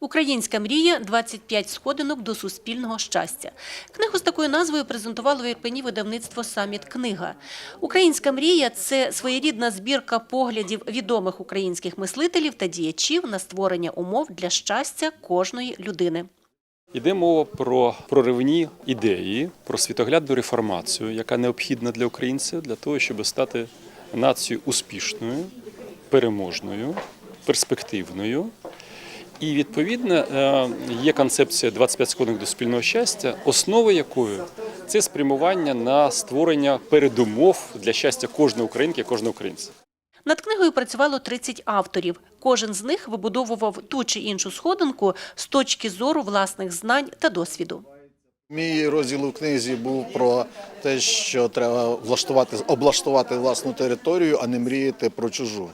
Українська мрія 25 сходинок до суспільного щастя. Книгу з такою назвою презентувало в Ірпені видавництво Саміт Книга. Українська мрія це своєрідна збірка поглядів відомих українських мислителів та діячів на створення умов для щастя кожної людини. Йде мова про проривні ідеї, про світоглядну реформацію, яка необхідна для українців для того, щоб стати нацією успішною, переможною, перспективною. І відповідно е, є концепція 25 сходинок до спільного щастя, основа якої це спрямування на створення передумов для щастя кожної українки, кожного українця. Над книгою працювало 30 авторів. Кожен з них вибудовував ту чи іншу сходинку з точки зору власних знань та досвіду. Мій розділ у книзі був про те, що треба влаштувати, облаштувати власну територію, а не мріяти про чужу.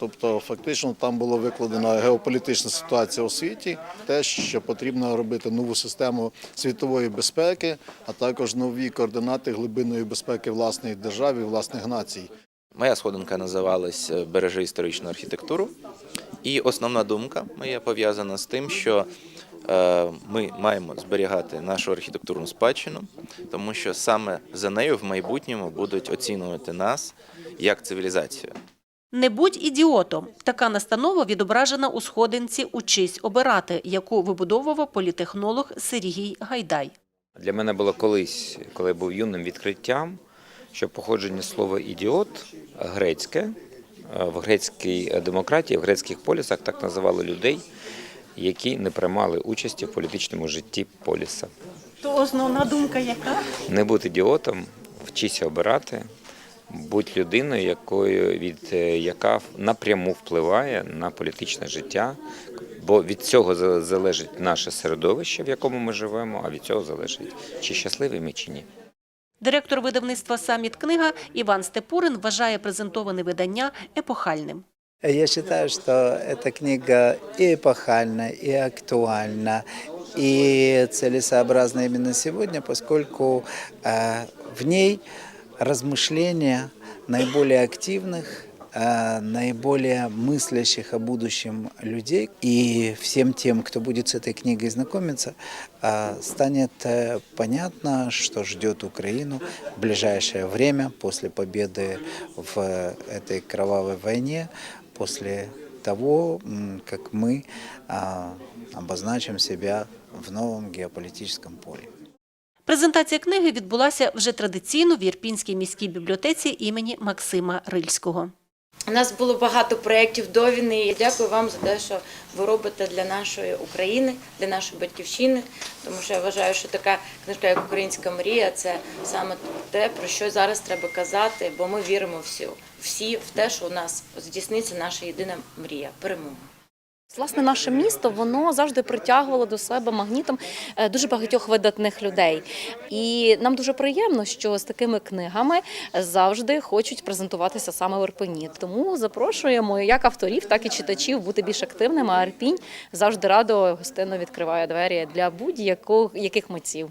Тобто, фактично, там було викладено геополітична ситуація у світі, те, що потрібно робити нову систему світової безпеки, а також нові координати глибинної безпеки власної держави, власних націй. Моя сходинка називалась е, Бережи історичну архітектуру. І основна думка моя пов'язана з тим, що е, ми маємо зберігати нашу архітектурну спадщину, тому що саме за нею в майбутньому будуть оцінювати нас як цивілізацію. Не будь ідіотом. Така настанова відображена у сходинці Учись обирати, яку вибудовував політехнолог Сергій Гайдай. Для мене було колись, коли я був юним відкриттям, що походження слова ідіот грецьке е, в грецькій демократії, в грецьких полісах так називали людей, які не приймали участі в політичному житті поліса. То основна думка яка? Не бути ідіотом, вчися обирати, будь людиною, якою від е, яка напряму впливає на політичне життя. Бо від цього за- залежить наше середовище, в якому ми живемо, а від цього залежить, чи щасливі ми, чи ні. Директор видавництва Саміт Книга Іван Степурин вважає презентоване видання епохальним. Я считаю, что эта книга и эпохальна, и актуальна, и целесообразна именно сегодня, поскольку э, в ней Размышления наиболее активных, э, наиболее мыслящих о будущем людей. И всем тем, кто будет с этой книгой знакомиться, э, станет э, понятно, что ждет Украину в ближайшее время после победы в этой кровавой войне, после того, как мы обозначим себя в новом геополитическом поле. Презентація книги відбулася вже традиційно в Ірпінській міській бібліотеці імені Максима Рильського. У нас було багато проєктів до війни. Я дякую вам за те, що ви робите для нашої України, для нашої батьківщини. Тому що я вважаю, що така книжка, як Українська мрія, це саме те, про що зараз треба казати, бо ми віримо всі, всі в те, що у нас здійсниться наша єдина мрія перемога. Власне, наше місто воно завжди притягувало до себе магнітом е, дуже багатьох видатних людей. І нам дуже приємно, що з такими книгами завжди хочуть презентуватися саме в Ірпені. Тому запрошуємо як авторів, так і читачів бути більш активними. А Ірпінь завжди радо гостинно відкриває двері для будь-яких митців.